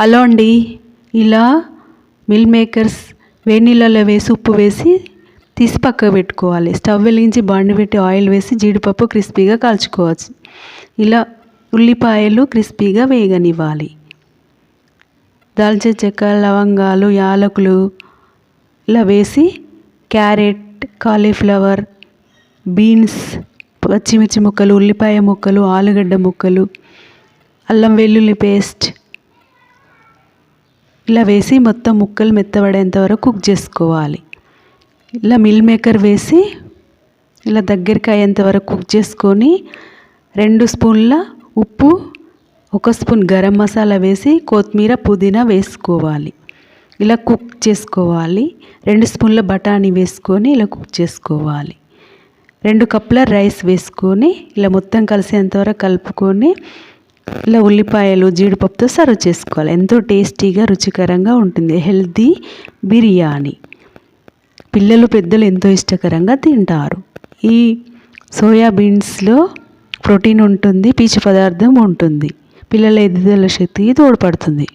Hello అండి. ఇలా mill makers వేడి వేసి ఉప్పు వేసి తీసి పక్కకు పెట్టుకోవాలి. స్టవ్ వెలిగించి బాండి పెట్టి ఆయిల్ వేసి జీడిపప్పు క్రిస్పీగా కాల్చుకోవచ్చు. ఇలా ఉల్లిపాయలు క్రిస్పీగా వేగనివ్వాలి. దాల్చిన చెక్క లవంగాలు యాలకులు ఇలా వేసి క్యారెట్ కాలీఫ్లవర్ బీన్స్ పచ్చిమిర్చి ముక్కలు ఉల్లిపాయ ముక్కలు ఆలుగడ్డ ముక్కలు అల్లం వెల్లుల్లి పేస్ట్ ఇలా వేసి మొత్తం ముక్కలు మెత్తబడేంత వరకు కుక్ చేసుకోవాలి. ఇలా మిల్ మేకర్ వేసి ఇలా దగ్గరికి అయ్యేంత వరకు కుక్ చేసుకొని రెండు స్పూన్ల ఉప్పు ఒక స్పూన్ గరం మసాలా వేసి కొత్తిమీర పుదీనా వేసుకోవాలి. ఇలా కుక్ చేసుకోవాలి. రెండు స్పూన్ల బఠానీ వేసుకొని ఇలా కుక్ చేసుకోవాలి. రెండు కప్పుల రైస్ వేసుకొని ఇలా మొత్తం కలిసేంతవరకు కలుపుకొని ఇలా ఉల్లిపాయలు జీడిపప్పుతో సర్వ్ చేసుకోవాలి. ఎంతో టేస్టీగా రుచికరంగా ఉంటుంది. హెల్తీ బిర్యానీ. పిల్లలు పెద్దలు ఎంతో ఇష్టకరంగా తింటారు. ఈ సోయా బీన్స్లో ప్రోటీన్ ఉంటుంది పీచు పదార్థం ఉంటుంది. పిల్లల ఎదుగుదల శక్తికి తోడ్పడుతుంది.